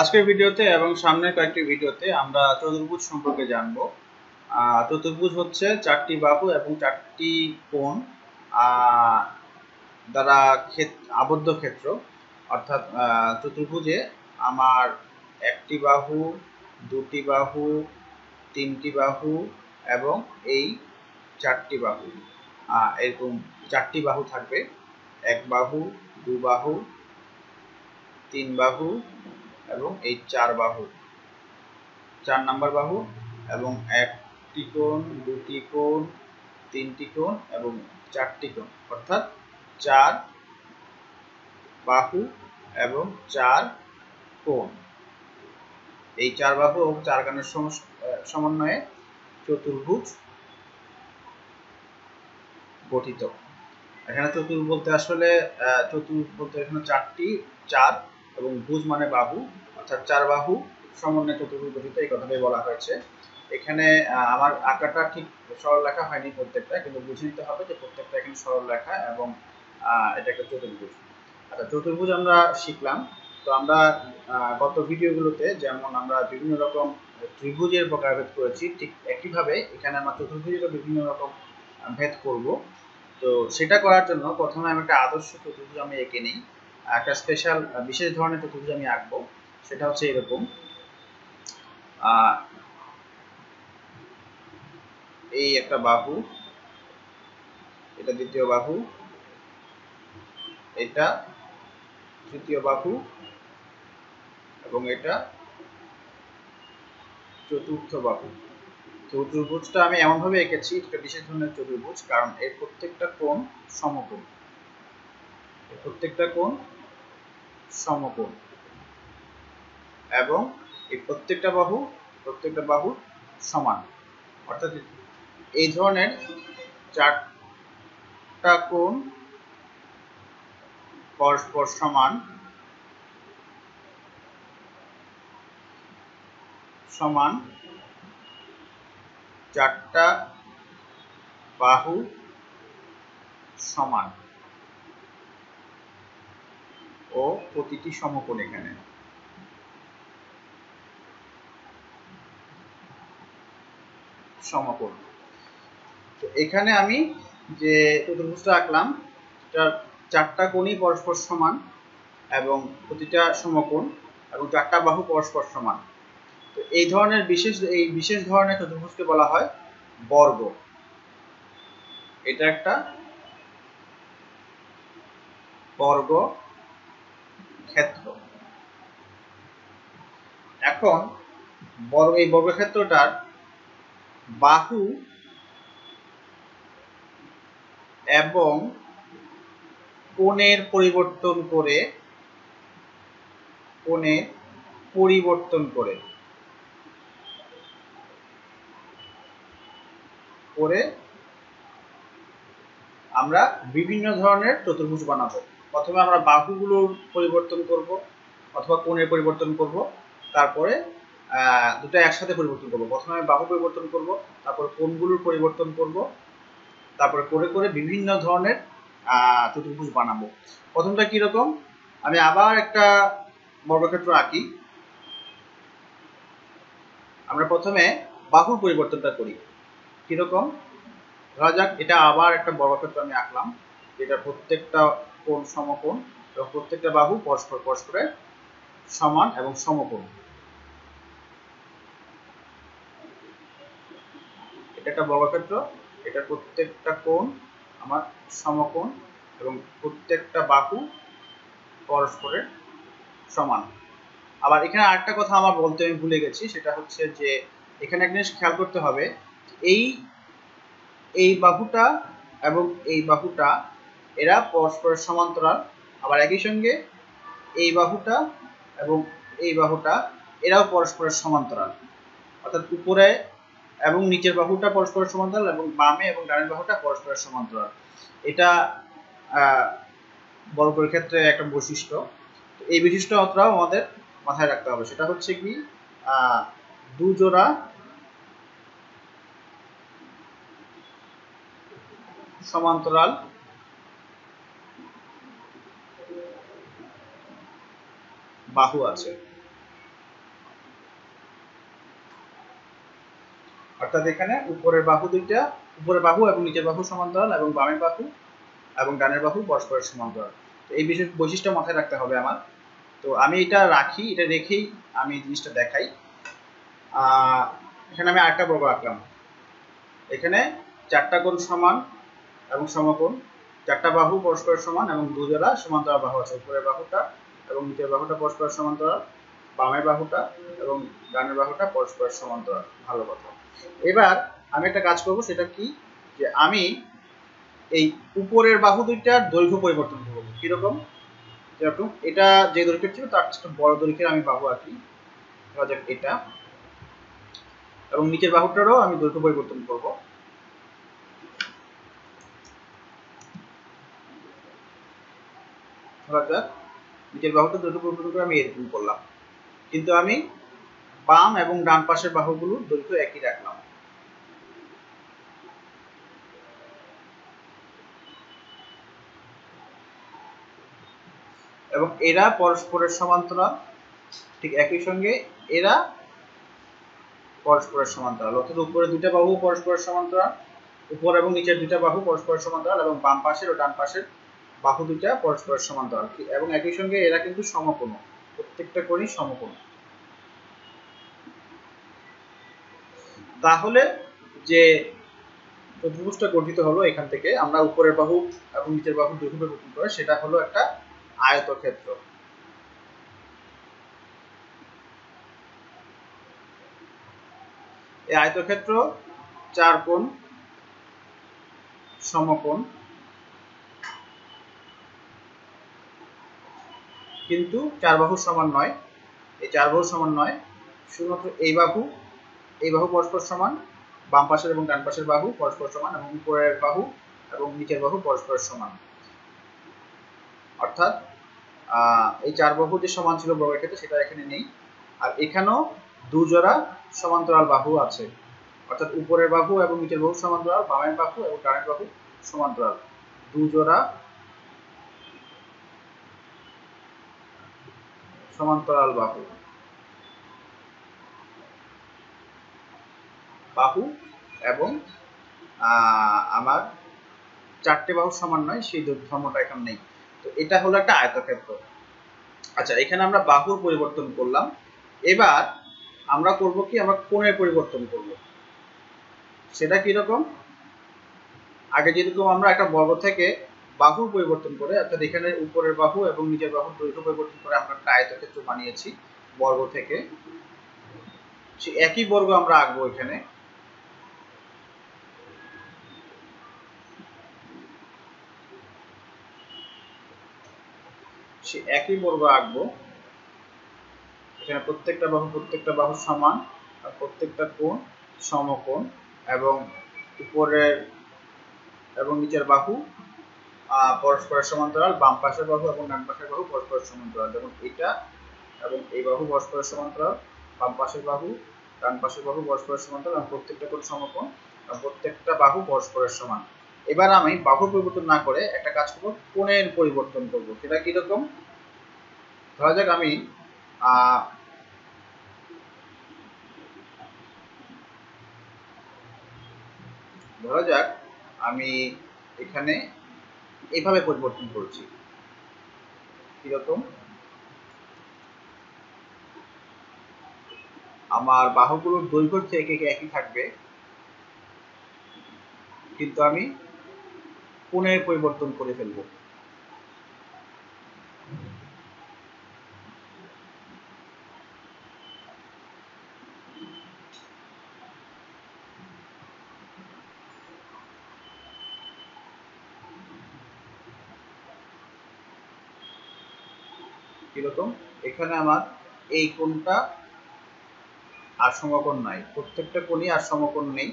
আজকের ভিডিওতে এবং সামনের কয়েকটি ভিডিওতে আমরা চতুর্ভুজ সম্পর্কে জানব। চতুর্ভুজ হচ্ছে চারটি বাহু এবং চারটি কোণ দ্বারা আবদ্ধ ক্ষেত্র। অর্থাৎ চতুর্ভুজে আমার একটি বাহু, দুটি বাহু, তিনটি বাহু এবং এই চারটি বাহু। এরকম চারটি বাহু থাকবে। এক বাহু, দু বাহু, তিন বাহু এবং এই চার বাহু। চার নাম্বার বাহু এবং একটি কোণ, দুটি কোণ, তিনটি কোণ এবং চারটি কোণ। অর্থাৎ চার বাহু এবং চার কোণ। এই চার বাহু এবং চার কানের সমন্বয়ে চতুর্ভুজ গঠিত। এখানে চতুর বলতে আসলে চতুর বলতে এখানে চারটি, চার এবং ভুজ মানে বাহু, অর্থাৎ চার বাহু, সমন্বয়ে চতুর্ভুজ গঠিত, এই কথাটাই বলা হয়েছে। এখানে আমার আঁকাটা ঠিক সরল লেখা হয়নি প্রত্যেকটা, কিন্তু বুঝে নিতে হবে যে প্রত্যেকটা এখানে সরল লেখা এবং এটা একটা চতুর্ভুজ। আচ্ছা চতুর্ভুজ আমরা শিখলাম। তো আমরা গত ভিডিওগুলোতে যেমন আমরা বিভিন্ন রকম ত্রিভুজের প্রকারভেদ করেছি, ঠিক একইভাবে এখানে আমরা চতুর্ভুজেরও বিভিন্ন রকম ভেদ করব। তো সেটা করার জন্য প্রথমে আমি একটা আদর্শ চতুর্ভুজ আমি এঁকে নিই। একটা স্পেশাল বিশেষ ধরনের চতুর্ভুজ আমি আঁকবো, সেটা হচ্ছে এরকম। এই একটা বাহু, এটা দ্বিতীয় বাহু, এটা তৃতীয় বাহু, এবং এটা চতুর্থ বাহু। চতুর্ভুজটা আমি এমনভাবে এঁকেছি, এটা বিশেষ ধরনের চতুর্ভুজ, কারণ এর প্রত্যেকটা কোণ সমকোণ। প্রত্যেকটা কোণ সমকোণ এবং এই প্রত্যেকটা বাহু প্রত্যেকটা বাহু সমান। অর্থাৎ এই ধরনের চারটা কোণ পরস্পর সমান সমান চারটা বাহু সমান। ও প্রতিটি সমকোণ এখানে। সমকোণ। তো এখানে আমি যে চতুর্ভুজটা আঁকলাম, এটার চারটা কোণই পরস্পর সমান এবং প্রতিটা সমকোণ এবং চারটা বাহু পরস্পর সমান। তো এই ধরনের বিশেষ, এই বিশেষ ধরনের চতুর্ভুজকে বলা হয় বর্গ। এটা একটা বর্গ ক্ষেত্র। এখন বর্গ এই বর্গক্ষেত্রটার বাহু এবং কোণের পরিবর্তন করে, কোণের পরিবর্তন করে করে আমরা বিভিন্ন ধরনের চতুর্ভুজ বানাবো। প্রথমে আমরা বাহুগুলোর পরিবর্তন করব, অথবা কোণের পরিবর্তন করব, তারপরে দুটো একসাথে পরিবর্তন করব। প্রথমে আমি বাহু পরিবর্তন করব, তারপর কোণগুলোর পরিবর্তন করব, তারপরে করে করে বিভিন্ন ধরনের চতুর্ভুজ বানাবো। প্রথমটা কীরকম? আমি আবার একটা বর্গক্ষেত্র আঁকি। আমরা প্রথমে বাহুর পরিবর্তনটা করি। কীরকম? ধরা যাক, এটা আবার একটা বর্গক্ষেত্র আমি আঁকলাম, যেটা প্রত্যেকটা কোণ সমকোণ এবং প্রত্যেকটা বাহু পরস্পর পরস্পরের সমান এবং সমকোণ। এটা একটা বর্গক্ষেত্র এটা প্রত্যেকটা কোণ আমার সমকোণ এবং প্রত্যেকটা বাহু পরস্পরের সমান। আবার এখানে আরেকটা কথা আমার বলতে আমি ভুলে গেছি, সেটা হচ্ছে যে এখানে এক জিনিস খেয়াল করতে হবে, এই এই বাহুটা এবং এই বাহুটা এরা পরস্পরের সমান্তরাল, আবার একই সঙ্গে এই বাহুটা এবং এই বাহুটা এরাও পরস্পরের সমান্তরাল। অর্থাৎ উপরে এবং নিচের বাহুটা পরস্পরের সমান্তরাল এবং বামে এবং ডানের বাহুটা পরস্পরের সমান্তরাল। এটা বর্গের ক্ষেত্রে একটা বৈশিষ্ট্য। এই বৈশিষ্ট্যটাও আমাদের মাথায় রাখতে হবে। সেটা হচ্ছে কি দুজোড়া সমান্তরাল বাহু আছে। অর্থাৎ এখানে উপরের বাহু দুইটা, উপরের বাহু এবং নিচের বাহু সমান্তরাল এবং বামের বাহু এবং ডানের বাহু পরস্পরের সমান্তরাল। তো এই বিষয় বৈশিষ্ট্য মাথায় রাখতে হবে আমার। তো আমি এটা রাখি, এটা রেখেই আমি জিনিসটা দেখাই। এখানে আমি আরেকটা বর্গ আঁকলাম। এখানে চারটা কোণ সমান এবং সমকোণ। চারটা বাহু পরস্পরের সমান এবং দুজোড়া সমান্তরাল বাহু আছে উপরের বাহুটা। এবং নিচের বাহুটা পরস্পর সমান্তরাল, বামের বাহুটা এবং ডানের বাহুটা পরস্পর সমান্তরাল। ভালো কথা। এবার আমি একটা কাজ করব, সেটা কি? যে আমি এই উপরের বাহু দুইটার দৈর্ঘ্য পরিবর্তন করব। কীরকম? যেরকম এটা যে দৈর্ঘ্য ছিল, তার চেয়ে বড় দৈর্ঘ্যের আমি বাহু আঁকি। ধরা যাক এটা। এবং নিচের বাহুটারও আমি দৈর্ঘ্য পরিবর্তন করব। ধরা যাক। নিচের বাহুটা দৈর্ঘ্য পরিবর্তন করে আমি এরকম করলাম। কিন্তু আমি বাম এবং ডান পাশের বাহুগুলোর দৈর্ঘ্য একই রাখলাম। এবং এরা পরস্পরের সমান্তরাল, ঠিক একই সঙ্গে এরা পরস্পরের সমান্তরাল, অর্থাৎ উপরে দুইটা বাহু পরস্পরের সমান্তরাল, উপর এবং নিচের দুইটা বাহু পরস্পরের সমান্তরাল এবং বাম পাশের ও ডান পাশের বাহু দুইটা পরস্পরের সমান্তরাল এবং একই সঙ্গে এরা কিন্তু সমকোণ। প্রত্যেকটা কোণই সমকোণ। তাহলে যে চতুর্ভুজটা গঠিত হলো এখান থেকে, আমরা উপরের বাহু এবং নিচের বাহু দৈর্ঘ্য পরিবর্তন করে, সেটা হলো একটা আয়তক্ষেত্র। এই আয়তক্ষেত্র চার কোণ, সমকোণ। কিন্তু চার বাহু সমান নয়। এই চার বাহু সমান নয়। শুধুমাত্র এই বাহু এই বাহু পরস্পর সমান, বাম পাশের এবং ডান পাশের বাহু পরস্পর সমান এবং উপরের বাহু এবং নিচের বাহু পরস্পর সমান। অর্থাৎ এই চার বাহু যে সমান ছিল বর্গের ক্ষেত্রে সেটা এখানে নেই। আর এখানেও দুজোড়া সমান্তরাল বাহু আছে। অর্থাৎ উপরের বাহু এবং নিচের বাহু সমান্তরাল, বামের বাহু এবং ডানের বাহু সমান্তরাল। দুজোড়া সমান্তরাল বাহু। বাহু এবং আমার চারটে বাহু সমান নয়, সেই ধর্মটা এখন নেই। তো এটা হলো একটা আয়তক্ষেত্র। আচ্ছা এখানে আমরা বাহুর পরিবর্তন করলাম। এবার আমরা করব কি? আমরা কোণের পরিবর্তন করব। সেটা কীরকম? আগে যেরকম আমরা একটা বর্গ থেকে বাহুর পরিবর্তন করে, অর্থাৎ এখানে উপরের বাহু এবং নিচের বাহুর দৈর্ঘ্য পরিবর্তন করে আমরা একটা আয়তক্ষেত্র বানিয়েছি বর্গ থেকে। সে একই বর্গ আমরা আঁকবো এখানে। সে একই বর্গ আঁকবো। এখানে প্রত্যেকটা বাহু প্রত্যেকটা বাহু সমান আর প্রত্যেকটা কোণ সমকোণ এবং উপরের এবং নিচের বাহু পরস্পরের সমান্তরাল, বাম পাশের বাহু এবং ডান পাশের বাহু পরস্পরের সমান্তরাল। যেমন এটা এবং এই বাহু পরস্পরের সমান্তরাল, বাম পাশের বাহু, ডান পাশের বাহু পরস্পরের সমান্তরাল এবং প্রত্যেকটা কোণ সমকোণ প্রত্যেকটা বাহু পরস্পরের সমান। এবার আমি বাহু পরিবর্তন না করে একটা কাজ করব, কোণের পরিবর্তন করব। সেটা কি রকম ধরা যাক আমি ধরা যাক আমি এখানে এইভাবে পরিবর্তন করছি। কীরকম? আমার বাহুগুলোর দৈর্ঘ্য থেকে একই থাকবে, কিন্তু আমি কোণের পরিবর্তন করে ফেলব। কীরকম? এখানে আমার এই কোণটা আর সমকোণ নাই। প্রত্যেকটা কোণই আর সমকোণ নেই।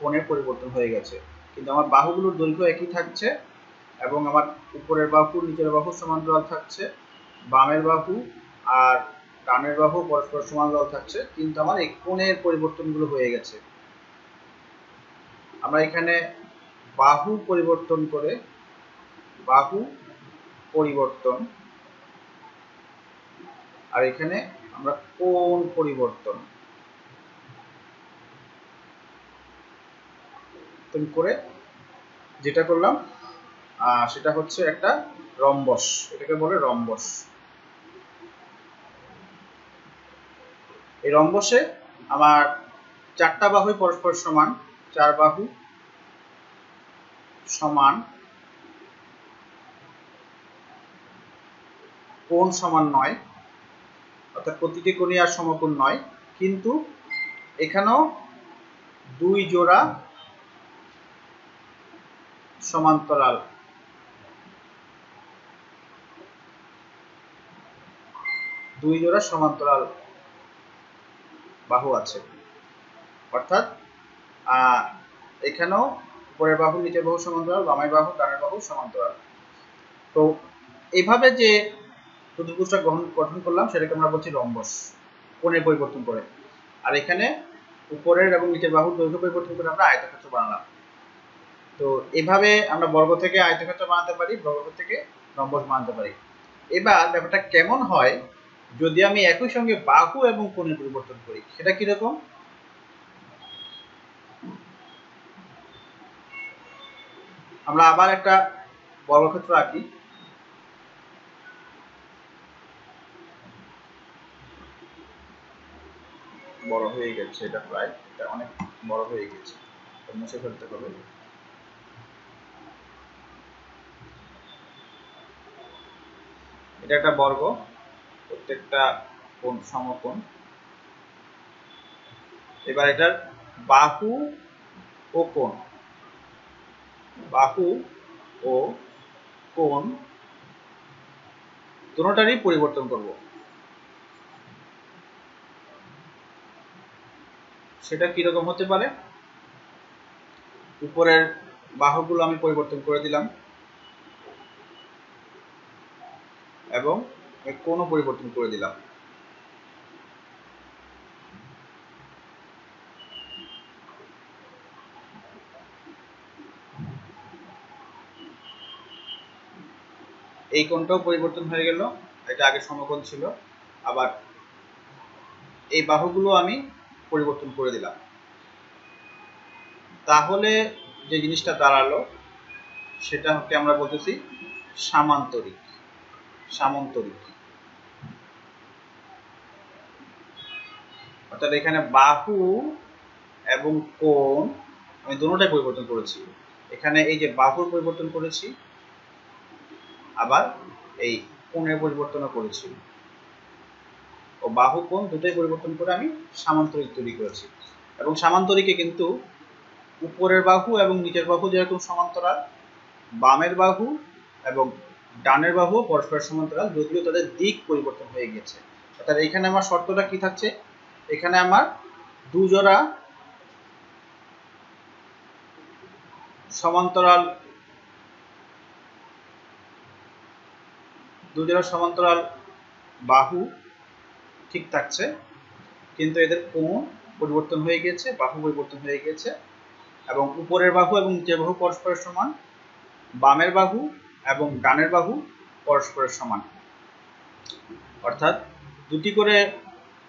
কোণের পরিবর্তন হয়ে গেছে। কিন্তু আমার বাহুগুলোর দৈর্ঘ্য একই থাকছে এবং আমার উপরের বাহু, নিচের বাহু সমান্তরাল থাকছে। বামের বাহু আর ডানের বাহু পরস্পর সমান্তরাল থাকছে। কিন্তু আমার এই কোণের পরিবর্তনগুলো হয়ে গেছে। আমরা এখানে বাহু পরিবর্তন করে বাহু পরিবর্তন আর এখানে আমরা কোন পরিবর্তন। করে যেটা করলাম সেটা হচ্ছে একটা রম্বস। এটাকে বলে রম্বস। এই রম্বসে আমার চারটা বাহুই পরস্পর সমান, চার বাহু সমান কোণ সমান নয়। অর্থাৎ প্রতিটি কোণই আর সমকোণ নয়। কিন্তু এখানেও দুই জোড়া সমান্তরাল। দুই জোড়া সমান্তরাল বাহু আছে। অর্থাৎ এখানেও উপরের বাহু, নিচের বাহু সমান্তরাল, বামের বাহু, ডানের বাহু সমান্তরাল। তো এইভাবে যে চতুর্ভুজটা গ্রহণ, গঠন করলাম, সেটাকে আমরা বলছি রম্বস, কোণের পরিবর্তন করে। আর এখানে উপরের এবং নিচের বাহুর দৈর্ঘ্য পরিবর্তন করে আমরা আয়তক্ষেত্র বানালাম। তো এভাবে আমরা বর্গ থেকে আয়তক্ষেত্র বানাতে পারি, বর্গ থেকে রম্বস বানাতে পারি। এবার ব্যাপারটা কেমন হয়, যদি আমি একই সঙ্গে বাহু এবং কোণের পরিবর্তন করি, সেটা কীরকম আমরা আবার একটা বর্গক্ষেত্র আঁকি। বড় হয়ে গেছে এটা প্রায়। এটা অনেক বড় হয়ে গেছে। মুছে ফেলতে হবে। এটা একটা বর্গ। প্রত্যেকটা কোণ, সমকোণ। এবার এটার বাহু ও কোণ। বাহু ও কোণ। দুটারই পরিবর্তন করব। সেটা কীরকম হতে পারে? উপরের বাহুগুলো আমি পরিবর্তন করে দিলাম। এবং কোণও পরিবর্তন করে দিলাম। এই কোণটাও পরিবর্তন হয়ে গেল। এটা আগে সমকোণ ছিল। আবার এই বাহুগুলো আমি পরিবর্তন করে দিলাম। তাহলে যে জিনিসটা দাঁড়াল সেটাকে আমরা বলতেছি সামান্তরিক সামান্তরিক। অর্থাৎ এখানে বাহু এবং কোণ, আমি দুটোটাই পরিবর্তন করেছি। এখানে এই যে বাহুর পরিবর্তন করেছি, আবার এই কোণের পরিবর্তনও করেছি। ও বাহু কোণ দুটোই পরিবর্তন করে আমি সামান্তরিক তৈরি করেছি। এবং সামান্তরিকে কিন্তু উপরের বাহু এবং নিচের বাহু যেরকম সমান্তরাল, বামের বাহু এবং ডানের বাহু পরস্পর সমান্তরাল, যদিও তাদের দিক পরিবর্তন হয়ে গেছে অর্থাৎ এখানে আমার শর্তটা কি থাকছে? এখানে আমার দুজোড়া সমান্তরাল দুজোড়া সমান্তরাল বাহু ঠিক থাকছে, কিন্তু এদের কোণ পরিবর্তন হয়ে গেছে বাহু পরিবর্তন হয়ে গেছে এবং উপরের বাহু এবং নিচের বাহু পরস্পরের সমান, বামের বাহু এবং ডানের বাহু পরস্পরের সমান। অর্থাৎ দুটি করে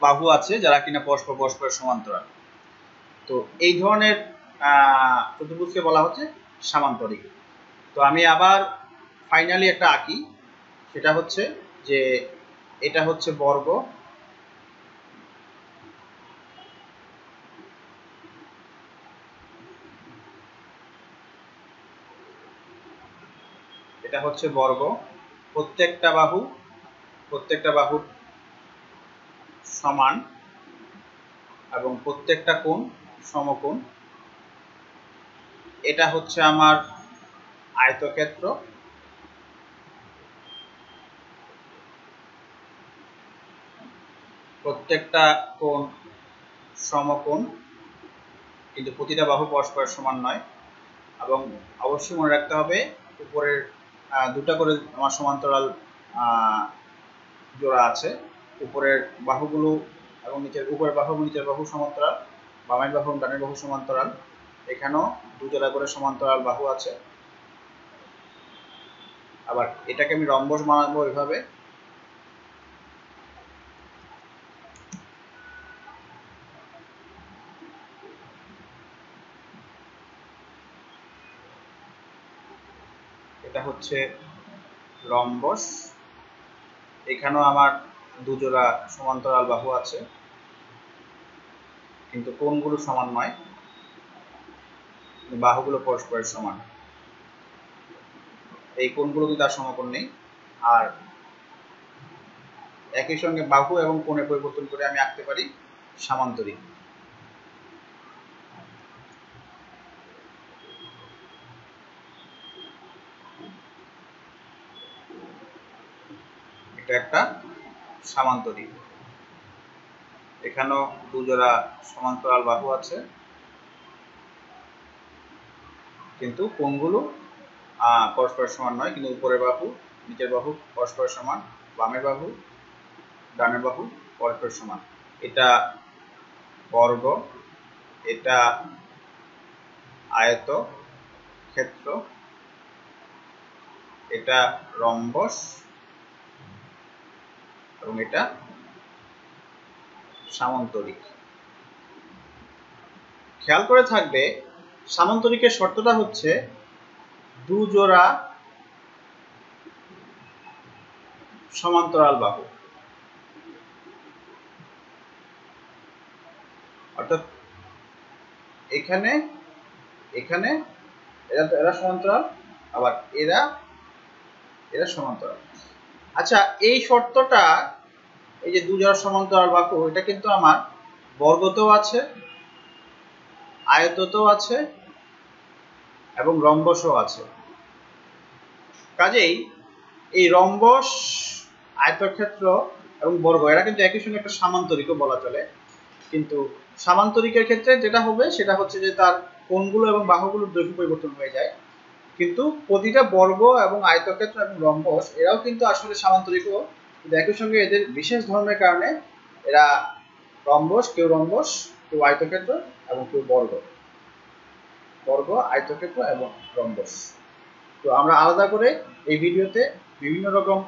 বাহু আছে যারা কিনা পরস্পর পরস্পরের সমান্তরাল। তো এই ধরনের চতুর্ভুজকে বলা হচ্ছে সামান্তরিক। তো আমি আবার ফাইনালি একটা আঁকি, সেটা হচ্ছে যে এটা হচ্ছে বর্গ এটা হচ্ছে বর্গ। প্রত্যেকটা বাহু প্রত্যেকটা বাহু সমান এবং প্রত্যেকটা কোণ সমকোণ। এটা হচ্ছে আমার আয়তক্ষেত্র। প্রত্যেকটা কোণ সমকোণ, কিন্তু প্রতিটা বাহু পরস্পর সমান নয়। এবং অবশ্যই মনে রাখতে হবে, উপরের দুটা করে আমার সমান্তরাল জোড়া আছে। উপরের বাহুগুলো এবং নিচের, উপরের বাহু, নিচের বাহু সমান্তরাল, বামের বাহু ডানের বাহু সমান্তরাল। এখানেও দু জোড়া করে সমান্তরাল বাহু আছে। আবার এটাকে আমি রম্বস বানাবো এভাবে এটা হচ্ছে রম্বস। এখানেও আমার দুজোড়া সমান্তরাল বাহু আছে। কিন্তু কোণগুলো সমান নয়? বাহুগুলো পরস্পরের সমান। এই কোণগুলো কিন্তু তার সমকোণ নেই। আর একই সঙ্গে বাহু এবং কোণে পরিবর্তন করে আমি আঁকতে পারি সামান্তরিক। এটা একটা সামান্তরিক। এখানেও দুজোড়া সমান্তরাল বাহু আছে। কিন্তু কোনগুলো পরস্পর সমান নয়, কিন্তু উপরের বাহু, নিচের বাহু পরস্পর সমান, বামের বাহু, ডানের বাহু পরস্পর সমান। এটা বর্গ, এটা আয়ত, ক্ষেত্র, এটা রম্বস এবং এটা সামান্তরিক। খেয়াল করে থাকবে, সামান্তরিকের শর্তটা হচ্ছে দু জোড়া সমান্তরাল বাহু। অর্থাৎ এখানে এখানে, এরা এরা সমান্তরাল, আবার এরা এরা সমান্তরাল। আচ্ছা এই শর্তটা, এই যে দুজোড়া সমান্তরাল বাহু এটা কিন্তু আমার বর্গতেও আছে, আয়ততেও আছে, এবং রম্বসও আছে। কাজেই এই রম্বস, আয়তক্ষেত্র এবং বর্গ, এরা কিন্তু একই সঙ্গে একটা সামান্তরিকও বলা চলে। কিন্তু সামান্তরিকের ক্ষেত্রে যেটা হবে, সেটা হচ্ছে যে তার কোণগুলো এবং বাহুগুলোর দৈর্ঘ্য পরিবর্তন হয়ে যায়। কিন্তু প্রতিটা বর্গ এবং আয়তক্ষেত্র এবং রম্বস, এরাও কিন্তু আসলে সামান্তরিক। একই সঙ্গে এদের বিশেষ ধর্মের কারণে এরা রম্বস, কেউ রম্বস, কেউ আয়তক্ষেত্র এবং কেউ বর্গ। বর্গ, আয়তক্ষেত্র এবং রম্বস। তো আমরা আলাদা করে এই ভিডিওতে বিভিন্ন রকম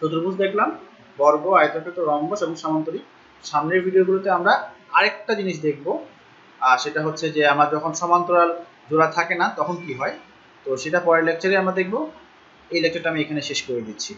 চতুর্ভুজ দেখলাম। বর্গ, আয়তক্ষেত্র, রম্বস এবং সামান্তরিক। সামনের ভিডিওগুলোতে আমরা আরেকটা জিনিস দেখব সেটা হচ্ছে যে আমার যখন সমান্তরাল জোড়া থাকে না, তখন কি হয়? তো সেটা পরের লেকচারে আমরা দেখব। এই লেকচারটা আমি এখানে শেষ করে দিচ্ছি।